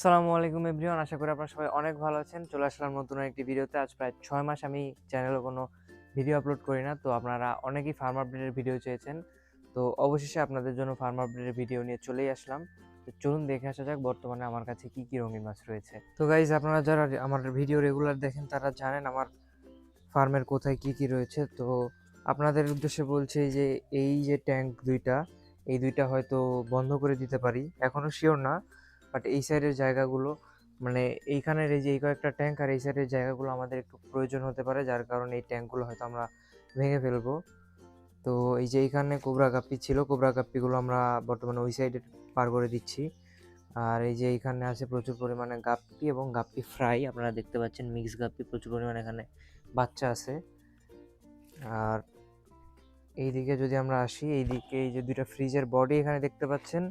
আসসালামু আলাইকুম এভরিওয়ান, আশা করি আপনারা সবাই অনেক ভালো আছেন। চলে আসলাম নতুন একটি ভিডিওতে। আজ প্রায় ছয় মাস আমি চ্যানেলে কোনো ভিডিও আপলোড করি না, তো আপনারা অনেকেই ফার্ম আপডেটের ভিডিও চেয়েছেন। তো অবশেষে আপনাদের জন্য ফার্ম আপডেটের ভিডিও নিয়ে চলেই আসলাম। তো চলুন দেখে আসা যাক, বর্তমানে আমার কাছে কি কি রঙিন মাছ রয়েছে। তো গাইজ আপনারা যারা আমার ভিডিও রেগুলার দেখেন, তারা জানেন আমার ফার্মের কোথায় কি কি রয়েছে। তো আপনাদের উদ্দেশ্যে বলছি যে, এই যে ট্যাঙ্ক দুইটা, এই দুইটা হয়তো বন্ধ করে দিতে পারি। এখনও শিওর না বাট এই সাইডের জায়গাগুলো মানে এইখানের এই যে এই কয়েকটা ট্যাঙ্ক আর এই সাইডের জায়গাগুলো আমাদের একটু প্রয়োজন হতে পারে, যার কারণে এই ট্যাঙ্কগুলো হয়তো আমরা ভেঙে ফেলব। তো এই যে এইখানে কোবরা গাপ্পি ছিল, কোবরা গাপ্পিগুলো আমরা বর্তমানে ওই সাইডে পার করে দিচ্ছি। আর এই যে এইখানে আছে প্রচুর পরিমাণে গাপ্পি এবং গাপ্পি ফ্রাই আপনারা দেখতে পাচ্ছেন মিক্স গাপ্পি প্রচুর পরিমাণে এখানে বাচ্চা আছে। আর এইদিকে যদি আমরা আসি, এইদিকে এই যে দুইটা ফ্রিজের বডি এখানে দেখতে পাচ্ছেন।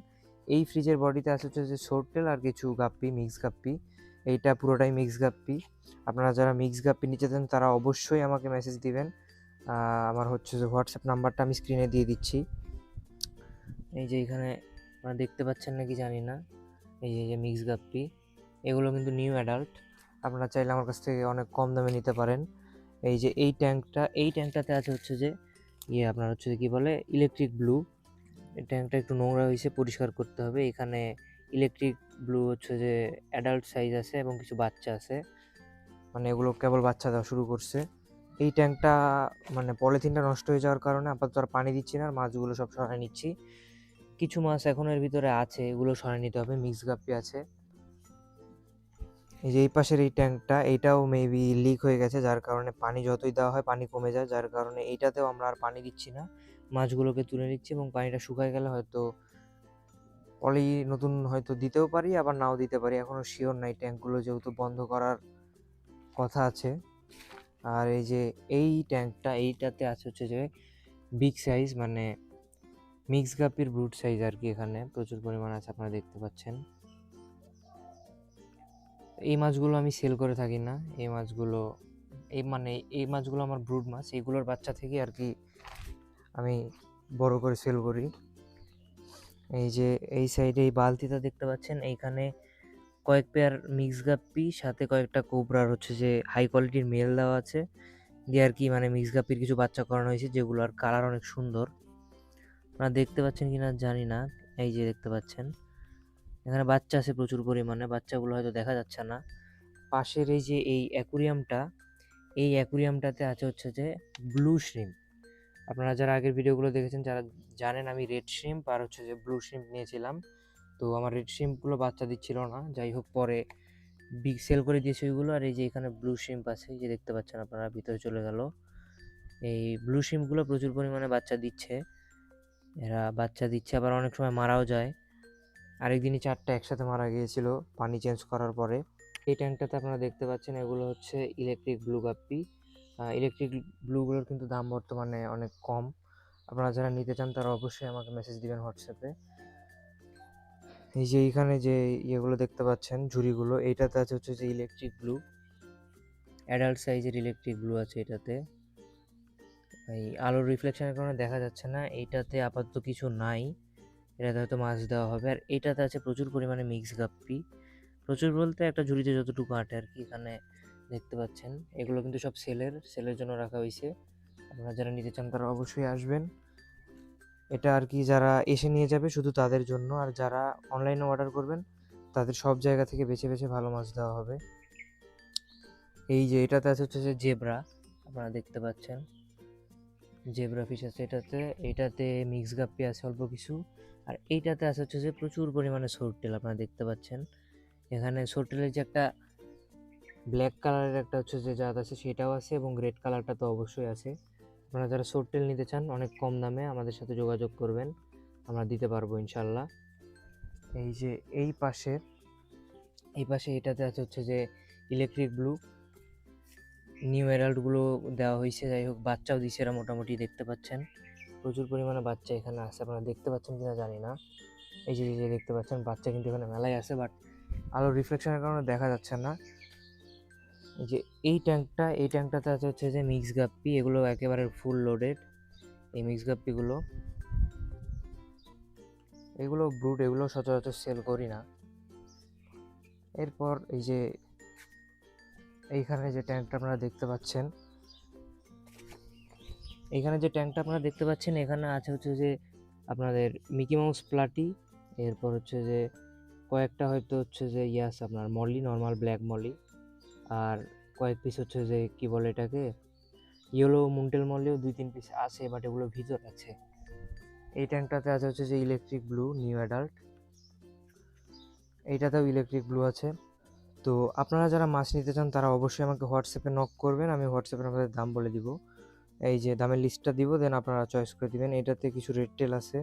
এই ফ্রিজের বডিতে আছে হচ্ছে যে সোরটেল আর কিছু গাপ্পি মিক্স গাপ্পি। এইটা পুরোটাই মিক্স গাপ্পি। আপনারা যারা মিক্স গাপ্পি নিতে চান, তারা অবশ্যই আমাকে মেসেজ দিবেন। আমার হচ্ছে যে হোয়াটসঅ্যাপ নাম্বারটা আমি স্ক্রিনে দিয়ে দিচ্ছি। এই যে এখানে আপনারা দেখতে পাচ্ছেন নাকি জানি না। এই যে- মিক্স গাপ্পি। এগুলো কিন্তু নিউ অ্যাডাল্ট আপনারা চাইলে আমার কাছ থেকে অনেক কম দামে নিতে পারেন। এই যে এই ট্যাঙ্কটা এই ট্যাঙ্কটাতে আছে হচ্ছে যে ইয়ে আপনার হচ্ছে কি বলে ইলেকট্রিক ব্লু ট্যাঙ্কটা একটু নোংরা হয়েছে পরিষ্কার করতে হবে। এখানে ইলেকট্রিক ব্লু হচ্ছে যে অ্যাডাল্ট সাইজ আছে এবং কিছু বাচ্চা আছে। মানে এগুলো কেবল বাচ্চা দেওয়া শুরু করছে। এই ট্যাঙ্কটা মানে পলিথিনটা নষ্ট হয়ে যাওয়ার কারণে আপাতত আর পানি দিচ্ছি না, আর মাছগুলো সব সরাই নিচ্ছি। কিছু মাছ এখন এর ভিতরে আছে, এগুলো সরাই নিতে হবে মিক্স গাপ্পি আছে। এই যে এই পাশের এই ট্যাঙ্কটা এইটাও মেবি লিক হয়ে গেছে, যার কারণে পানি যতই দেওয়া হয় পানি কমে যায়, যার কারণে এইটাতেও আমরা আর পানি দিচ্ছি না। মাছগুলোকে তুলে নিচ্ছি এবং পানিটা শুকায় গেলে হয়তো পলি নতুন হয়তো দিতেও পারি, আবার নাও দিতে পারি। এখনও শিওর নাই ট্যাঙ্কগুলো যেহেতু বন্ধ করার কথা আছে। আর এই যে এই ট্যাঙ্কটা, এইটাতে আছে হচ্ছে যে বিগ সাইজ মানে মিক্স গাপির ব্রুট সাইজ আর কি এখানে। প্রচুর পরিমাণ আছে, আপনারা দেখতে পাচ্ছেন। এই মাছগুলো আমি সেল করে থাকি না। এই মাছগুলো, এই মানে এই মাছগুলো আমার ব্রুড মাছ। এইগুলোর বাচ্চা থেকে আর কি আমি বড় করে সেল করি। এই যে, এই সাইডে এই বালতিটা দেখতে পাচ্ছেন, এইখানে কয়েক পেয়ার মিক্স গাপ্পি, সাথে কয়েকটা কোবরার হচ্ছে যে হাই কোয়ালিটির মেল দেওয়া আছে। দিয়ে আর কি মানে মিক্স গাপ্পির কিছু বাচ্চা করানো হয়েছে যেগুলো আর কালার অনেক সুন্দর। আপনারা দেখতে পাচ্ছেন কিনা জানি না, এই যে দেখতে পাচ্ছেন। এখানে বাচ্চা আছে প্রচুর পরিমাণে, বাচ্চাগুলো হয়তো দেখা যাচ্ছে না। পাশের এই যে এই অ্যাকুরিয়ামটা এই অ্যাকুরিয়ামটাতে আছে হচ্ছে যে ব্লু শ্রিম্প আপনারা যারা আগের ভিডিওগুলো দেখেছেন, যারা জানেন আমি রেড শ্রিম্প আর হচ্ছে যে ব্লু শ্রিম্প নিয়েছিলাম। তো আমার রেড শ্রিম্পগুলো বাচ্চা দিচ্ছিল না। যাই হোক, পরে বিগ সেল করে দিয়েছে ওইগুলো। আর এই যে এখানে ব্লু শ্রিম্প আছে যে দেখতে পাচ্ছেন আপনারা, ভিতরে চলে গেল। এই ব্লু শ্রিম্পগুলো প্রচুর পরিমাণে বাচ্চা দিচ্ছে। এরা বাচ্চা দিচ্ছে, আবার অনেক সময় মারাও যায়। আরেকদিনই চারটা একসাথে মারা গিয়েছিল, পানি চেঞ্জ করার পরে। এই ট্যাঙ্কটাতে আপনারা দেখতে পাচ্ছেন, এগুলো হচ্ছে ইলেকট্রিক ব্লু গাপ্পি। ইলেকট্রিক ব্লুগুলোর কিন্তু দাম বর্তমানে অনেক কম। আপনারা যারা নিতে চান, তারা অবশ্যই আমাকে মেসেজ দিবেন হোয়াটসঅ্যাপে এই যে এইখানে যে ইয়েগুলো দেখতে পাচ্ছেন, ঝুড়িগুলো, এইটাতে আছে হচ্ছে যে ইলেকট্রিক ব্লু অ্যাডাল্ট সাইজের ইলেকট্রিক ব্লু আছে এটাতে। এই আলোর রিফ্লেকশনের কারণে দেখা যাচ্ছে না, এইটাতে আপাতত কিছু নাই। এটাতে হয়তো মাছ দেওয়া হবে। আর এটাতে আছে প্রচুর পরিমাণে মিক্স গাপ্পি। প্রচুর বলতে একটা ঝুড়িতে যতটুকু আটে আর কি, এখানে দেখতে পাচ্ছেন। এগুলো কিন্তু সব সেলের সেলের জন্য রাখা হয়েছে আপনারা যারা নিতে চান তারা অবশ্যই আসবেন। এটা আর কি যারা এসে নিয়ে যাবে শুধু তাদের জন্য, আর যারা অনলাইনে অর্ডার করবেন, তাদের সব জায়গা থেকে বেছে বেছে ভালো মাছ দেওয়া হবে। এই যে এটাতে আছে হচ্ছে যে জেব্রা, আপনারা দেখতে পাচ্ছেন। জেব্রা ফিশ আছে এটাতে এটাতে মিক্স গাপ্পি আছে অল্প কিছু, আর এইটাতে আছে হচ্ছে যে প্রচুর পরিমাণে সোরটেল আপনারা দেখতে পাচ্ছেন। এখানে সোরটেলের যে একটা ব্ল্যাক কালারের একটা হচ্ছে যে জাত আছে সেটাও আছে এবং রেড কালারটা তো অবশ্যই আছে। আপনারা যারা সোরটেল নিতে চান, অনেক কম দামে আমাদের সাথে যোগাযোগ করবেন। আমরা দিতে পারব ইনশাল্লাহ এই যে এই পাশে এই পাশে এটাতে আছে হচ্ছে যে ইলেকট্রিক ব্লু নিউ অ্যাডাল্টগুলো দেওয়া হয়েছে, যাই হোক বাচ্চাও দিছে এরা মোটামুটি দেখতে পাচ্ছেন। প্রচুর পরিমাণে বাচ্চা এখানে আছে, আপনারা দেখতে পাচ্ছেন কিনা জানি না। এই যে দেখতে পাচ্ছেন, বাচ্চা কিন্তু এখানে মেলায় আছে বাট আলোর রিফ্লেকশনের কারণে দেখা যাচ্ছে না। যে এই ট্যাঙ্কটা, এই ট্যাঙ্কটাতে আছে হচ্ছে যে মিক্স গাপ্পি, এগুলো একেবারে ফুল লোডেড এই মিক্স গাপ্পিগুলো, এগুলো ব্রুট এগুলো সচরাচর সেল করি না। এরপর এই যে এইখানে যে ট্যাঙ্কটা আপনারা দেখতে পাচ্ছেন, এখানে যে ট্যাঙ্কটা আপনারা দেখতে পাচ্ছেন, এখানে আছে হচ্ছে যে আপনাদের মিকি মাউস প্লাটি, এরপর হচ্ছে যে কয়েকটা হয়তো হচ্ছে যে ইয়াস আপনার মলি নর্মাল ব্ল্যাক মলি। আর কয়েক পিস হচ্ছে যে কি বলে এটাকে? ইয়েলো মুন্টেল মলেও দুই তিন পিস আছে বাট এগুলো ভিতর আছে। এই ট্যাঙ্কটাতে আছে হচ্ছে যে ইলেকট্রিক ব্লু নিউ অ্যাডাল্ট এইটাতেও ইলেকট্রিক ব্লু আছে। তো আপনারা যারা মাছ নিতে চান, তারা অবশ্যই আমাকে হোয়াটসঅ্যাপে নক করবেন, আমি হোয়াটসঅ্যাপে আপনাদের দাম বলে দিব। এই যে দামের লিস্টটা দিব দেন আপনারা চয়েস করে দিবেন। এটাতে কিছু রেড টেল আছে।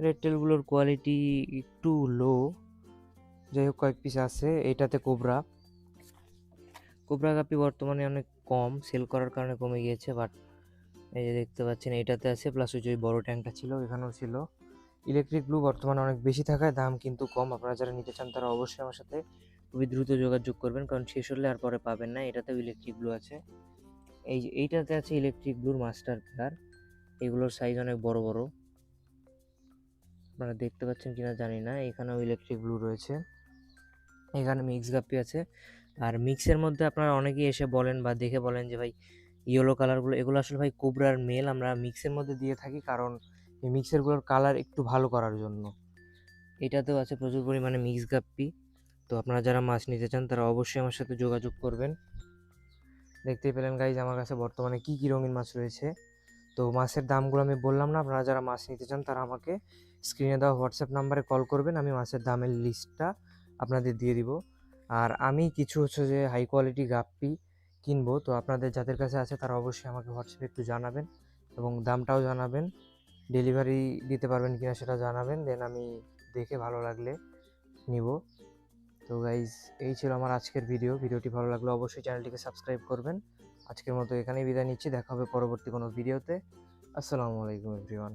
রেড টেলগুলোর কোয়ালিটি একটু লো যাই হোক, কয়েক পিস আছে। এইটাতে কোবরা কোবরা কাপি বর্তমানে অনেক কম সেল করার কারণে কমে গিয়েছে বাট এই যে দেখতে পাচ্ছেন এইটাতে আছে প্লাস ওই যে বড় ট্যাঙ্কটা ছিল এখানেও ছিল। ইলেকট্রিক ব্লু বর্তমানে অনেক বেশি থাকায় দাম কিন্তু কম, আপনারা যারা নিতে চান তারা অবশ্যই আমার সাথে খুবই দ্রুত যোগাযোগ করবেন, কারণ শেষ হলে আর পরে পাবেন না, এটাতেও ইলেকট্রিক ব্লু আছে। এই এইটাতে আছে ইলেকট্রিক ব্লুর মাস্টার পেয়ার এগুলোর সাইজ অনেক বড় বড়। আপনারা দেখতে পাচ্ছেন কিনা জানি না, এখানেও ইলেকট্রিক ব্লু রয়েছে। এখানে মিক্স গাপ্পি আছে। আর মিক্সের মধ্যে আপনারা অনেকেই এসে বলেন বা দেখে বলেন যে, ভাই ইয়েলো কালারগুলো এগুলো আসলে ভাই কোবরার মেল আমরা মিক্সের মধ্যে দিয়ে থাকি কারণ এই মিক্সারগুলোর কালার একটু ভালো করার জন্য। এটাতেও আছে প্রচুর পরিমাণে মিক্স গাপ্পি তো আপনারা যারা মাছ নিতে চান, তারা অবশ্যই আমার সাথে যোগাযোগ করবেন। দেখতেই পেলেন গাইজ আমার কাছে বর্তমানে কী কী রঙিন মাছ রয়েছে। তো মাছের দামগুলো আমি বললাম না, আপনারা যারা মাছ নিতে চান, তারা আমাকে স্ক্রিনে দেওয়া হোয়াটসঅ্যাপ নাম্বারে কল করবেন, আমি মাছের দামের লিস্টটা আপনাদের দিয়ে দিব। আর আমি কিছু হচ্ছে যে হাই কোয়ালিটি গাপ্পি কিনবো। তো আপনাদের যাদের কাছে আছে তারা অবশ্যই আমাকে হোয়াটসঅ্যাপে একটু জানাবেন এবং দামটাও জানাবেন। ডেলিভারি দিতে পারবেন কিনা সেটা জানাবেন দেন আমি দেখে ভালো লাগলে নিব। তো গাইজ এই ছিল আমার আজকের ভিডিও ভিডিওটি ভালো লাগলে অবশ্যই চ্যানেলটিকে সাবস্ক্রাইব করবেন। আজকের মতো এখানেই বিদায় নিচ্ছি। দেখা হবে পরবর্তী কোনো ভিডিওতে আসসালামু আলাইকুম এভরিওয়ান